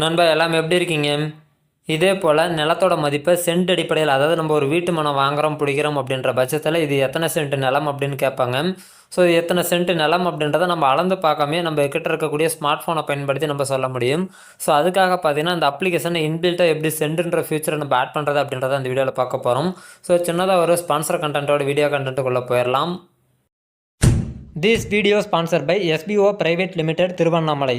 நண்பா எல்லாம் எப்படி இருக்கீங்க? இதே போல் நிலத்தோட மதிப்பை சென்ட் அடிப்படையில் அதாவது நம்ம ஒரு வீட்டு மனம் வாங்குறோம் பிடிக்கிறோம் அப்படின்ற பட்சத்தில் இது எத்தனை சென்ட் நிலம் அப்படின்னு கேட்பாங்க. ஸோ இது எத்தனை சென்ட் நிலம் அப்படின்றத நம்ம அளந்து பார்க்காமே நம்ம கிட்ட இருக்கக்கூடிய ஸ்மார்ட் ஃபோனை பயன்படுத்தி நம்ம சொல்ல முடியும். ஸோ அதுக்காக பார்த்தீங்கன்னா அந்த அப்ளிகேஷனை இன்பில்ட்டாக எப்படி சென்ட்ன்ற ஃபியூச்சரை நம்ம ஆட் பண்ணுறது அப்படின்றத அந்த வீடியோவில் பார்க்க போகிறோம் ஸோ சின்னதாக ஒரு ஸ்பான்சர் கண்டென்ட்டோட வீடியோ கண்டென்ட்டுக்குள்ளே போயிடலாம் this video sponsor by SPO private limited Tiruvannamalai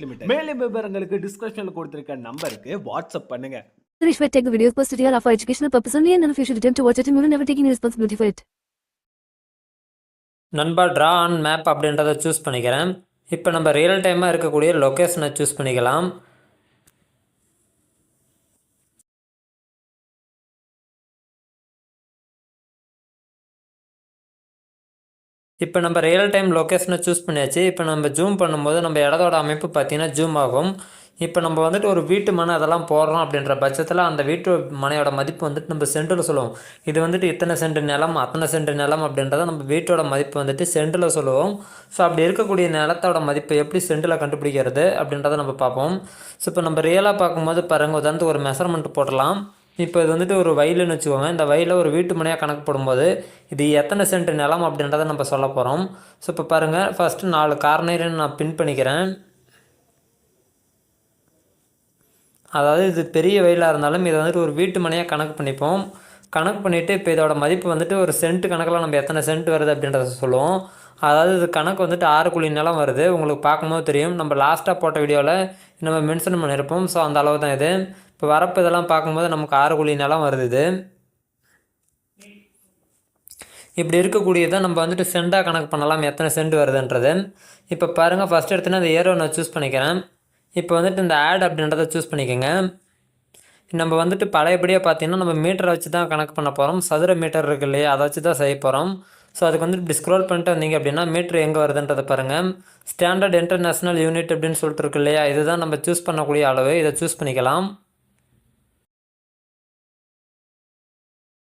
limited மேலும் விவரங்களுக்கு டிஸ்கிரிப்ஷன்ல கொடுத்திருக்க நம்பருக்கு வாட்ஸ்அப் பண்ணுங்க will take the videos posted here are for educational purpose only and you should attempt to watch it and we will never take any responsibility for it. நண்பா draw on map அப்படின்றத choose பண்ணிக்கிறேன் இப்போ நம்ம real டைமாக இருக்கக்கூடிய லொக்கேஷனை choose பண்ணிக்கலாம் இப்போ நம்ம ரியல் டைம் லொக்கேஷனை சூஸ் பண்ணியாச்சு. இப்போ நம்ம ஜூம் பண்ணும்போது நம்ம இடத்தோட அமைப்பு பார்த்திங்கன்னா ஜூம் ஆகும். இப்போ நம்ம வந்துட்டு ஒரு வீட்டு மனை அதெல்லாம் போடுறோம் அப்படின்ற பட்சத்தில் அந்த வீட்டு மனையோட மதிப்பு வந்துட்டு நம்ம சென்ட்டில் சொல்லுவோம். இது வந்துட்டு இத்தனை சென்ட் நிலம் அத்தனை சென்ட் நிலம் அப்படின்றத நம்ம வீட்டோட மதிப்பு வந்துட்டு சென்டில் சொல்லுவோம். ஸோ அப்படி இருக்கக்கூடிய நிலத்தோட மதிப்பை எப்படி சென்டில் கண்டுபிடிக்கிறது அப்படின்றத நம்ம பார்ப்போம். ஸோ இப்போ நம்ம ரியலாக பார்க்கும்போது பாருங்கள் உதாரணத்துக்கு ஒரு மெஷர்மெண்ட் போடலாம். இப்போ இது வந்துட்டு ஒரு வயலுன்னு வச்சுக்கோங்க. இந்த வயலில் ஒரு வீட்டு மனையாக கணக்கு போடும்போது இது எத்தனை சென்ட் நிலம் அப்படின்றத நம்ம சொல்ல போகிறோம் ஸோ இப்போ பாருங்கள் ஃபஸ்ட்டு நாலு கார்னர்னு நான் பின் பண்ணிக்கிறேன். அதாவது இது பெரிய வயலாக இருந்தாலும் இதை வந்துட்டு ஒரு வீட்டு மனையாக கணக்கு பண்ணிப்போம். கணக்கு பண்ணிவிட்டு இப்போ இதோட மதிப்பு வந்துட்டு ஒரு சென்ட் கணக்கில் நம்ம எத்தனை சென்ட் வருது அப்படின்றத சொல்லுவோம். அதாவது இது கணக்கு வந்துட்டு ஆறு குழி நிலம் வருது. உங்களுக்கு பார்க்கும்போது தெரியும். நம்ம லாஸ்ட்டாக போட்ட வீடியோவில் நம்ம மென்ஷன் பண்ணியிருப்போம் ஸோ அந்த அளவு தான் இது. இப்போ வரப்பு இதெல்லாம் பார்க்கும்போது நமக்கு ஆறு குழி நிலம் வருது இது. இப்படி இருக்கக்கூடியதை நம்ம வந்துட்டு சென்டாக கணக்கு பண்ணலாம். எத்தனை சென்ட் வருதுன்றது. இப்போ பாருங்கள் ஃபஸ்ட் எடுத்துனா அந்த ஏரோ நான் சூஸ் பண்ணிக்கிறேன். இப்போ வந்துட்டு இந்த ஆட் அப்படின்றத சூஸ் பண்ணிக்கோங்க. நம்ம வந்துட்டு பழையபடியாக பார்த்தீங்கன்னா நம்ம மீட்டரை வச்சு தான் கணக்கு பண்ண போகிறோம் சதுர மீட்டர் இருக்கு இல்லையா? அதை வச்சு தான் செய்ய போகிறோம் ஸோ அதுக்கு வந்துட்டு இப்படி ஸ்க்ரோல் பண்ணிட்டு வந்தீங்க அப்படின்னா மீட்ரு எங்கே வருதுன்றதை பாருங்கள் ஸ்டாண்டர்ட் இன்டர்நேஷ்னல் யூனிட் அப்படின்னு சொல்லிட்டு இருக்கு இல்லையா? இதுதான் நம்ம சூஸ் பண்ணக்கூடிய அளவு. இதை சூஸ் பண்ணிக்கலாம்.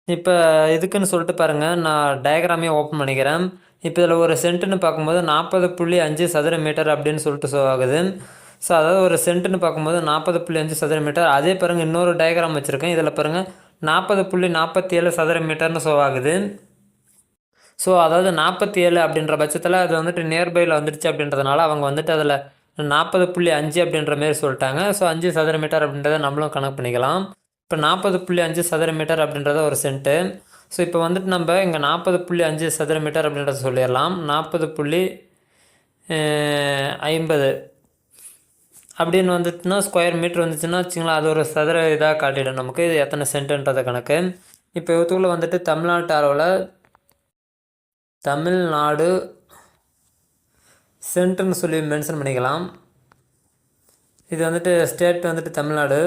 இப்போ இதுக்குன்னு சொல்லிட்டு பாருங்கள் நான் டயக்ராமே ஓப்பன் பண்ணிக்கிறேன். இப்போ இதில் ஒரு சென்ட்டுன்னு பார்க்கும்போது நாற்பது புள்ளி அஞ்சு சதுர மீட்டர் அப்படின்னு சொல்லிட்டு ஷோ ஆகுது. ஸோ அதாவது ஒரு சென்ட்டுன்னு பார்க்கும்போது நாற்பது புள்ளி அஞ்சு சதுர மீட்டர் அதே பாருங்கள் இன்னொரு டயக்ராம் வச்சுருக்கேன். இதில் பாருங்கள் நாற்பது புள்ளி நாற்பத்தி ஏழு சதுர மீட்டர்னு ஷோ ஆகுது. ஸோ அதாவது நாற்பத்தி ஏழு அப்படின்ற பட்சத்தில் அது வந்துட்டு நியர்பையில் வந்துடுச்சு அப்படின்றதுனால அவங்க வந்துட்டு அதில் நாற்பது புள்ளி அஞ்சு அப்படின்ற மாரி சொல்லிட்டாங்க. ஸோ அஞ்சு சதுர மீட்டர் அப்படின்றத நம்மளும் கணக்கு பண்ணிக்கலாம். இப்போ நாற்பது புள்ளி அஞ்சு சதுர மீட்டர் அப்படின்றத ஒரு சென்ட்டு. ஸோ இப்போ வந்துட்டு நம்ம இங்கே நாற்பது புள்ளி அஞ்சு சதுர மீட்டர் அப்படின்றத சொல்லிடலாம். நாற்பது புள்ளி ஐம்பது அப்படின்னு வந்துட்டுனா ஸ்கொயர் மீட்ரு வந்துச்சுன்னா வச்சுங்களா அது ஒரு சதுர இதாக காட்டிடும் நமக்கு. இது எத்தனை சென்ட்டுன்றத கணக்கு. இப்போ இவத்துக்குள்ளே வந்துட்டு தமிழ்நாட்டு அளவில் தமிழ்நாடு சென்ட்ருன்னு சொல்லி மென்ஷன் பண்ணிக்கலாம். இது வந்துட்டு ஸ்டேட் வந்துட்டு தமிழ்நாடு.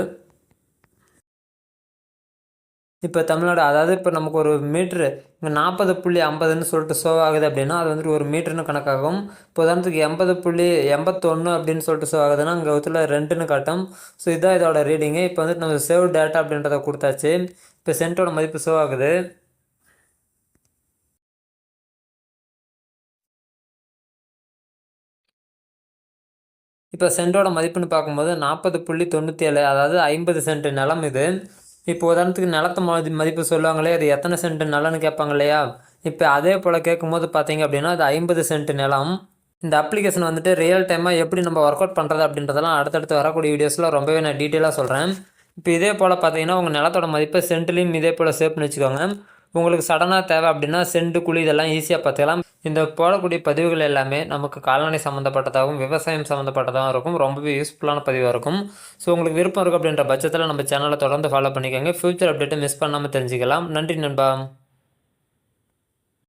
இப்போ தமிழ்நாடு அதாவது இப்போ நமக்கு ஒரு மீட்ரு இங்கே நாற்பது புள்ளி ஐம்பதுன்னு சொல்லிட்டு ஷோ ஆகுது அப்படின்னா அது வந்துட்டு ஒரு மீட்டர்னு கணக்காகும். இப்போ உதாரணத்துக்கு எண்பது புள்ளி எண்பத்தொன்று அப்படின்னு சொல்லிட்டு ஷோ ஆகுதுன்னா இங்கே இதில் ரெண்டுன்னு காட்டும். ஸோ இதுதான் இதோட ரீடிங்கு இப்போ வந்துட்டு நம்ம சேவ் டேட்டா அப்படின்றத கொடுத்தாச்சு. இப்போ சென்ட்டோட மதிப்பு ஷோ ஆகுது. இப்போ சென்ட்டோட மதிப்புன்னு பார்க்கும்போது நாற்பது புள்ளி தொண்ணூற்றி ஏழு அதாவது ஐம்பது சென்ட் நிலம் இது. இப்போ உதாரணத்துக்கு நிலத்து மதி மதிப்பு சொல்லுவாங்களே அது எத்தனை சென்ட் நிலம்னு கேட்பாங்க இல்லையா? இப்போ அதே போல் கேட்கும்போது பார்த்தீங்க அப்படின்னா அது ஐம்பது சென்ட் நிலம். இந்த அப்ளிகேஷன் வந்துட்டு ரியல் டைமாக எப்படி நம்ம ஒர்க் அவுட் பண்ணுறது அப்படின்றதெல்லாம் அடுத்தடுத்து வரக்கூடிய வீடியோஸில் ரொம்பவே நான் டீட்டெயிலாக சொல்கிறேன் இப்போ இதே போல் பார்த்தீங்கன்னா உங்கள் நிலத்தோட மதிப்பை சென்ட்லேயும் இதே போல் சேவ் பண்ணி வச்சுக்கோங்க. உங்களுக்கு சடனாக தேவை அப்படின்னா செண்டு குழி இதெல்லாம் ஈஸியாக பார்த்துக்கலாம். இந்த போடக்கூடிய பதிவுகள் எல்லாமே நமக்கு கால்நடை சம்மந்தப்பட்டதாகவும் விவசாயம் சம்மந்தப்பட்டதாகவும் இருக்கும். ரொம்பவே யூஸ்ஃபுல்லான பதிவாக இருக்கும். ஸோ உங்களுக்கு விருப்பம் இருக்குது அப்படின்ற பட்சத்தில் நம்ம சேனலை தொடர்ந்து ஃபாலோ பண்ணிக்கோங்க. ஃப்யூச்சர் அப்டேட்டை மிஸ் பண்ணாமல் தெரிஞ்சுக்கலாம். நன்றி நண்பா.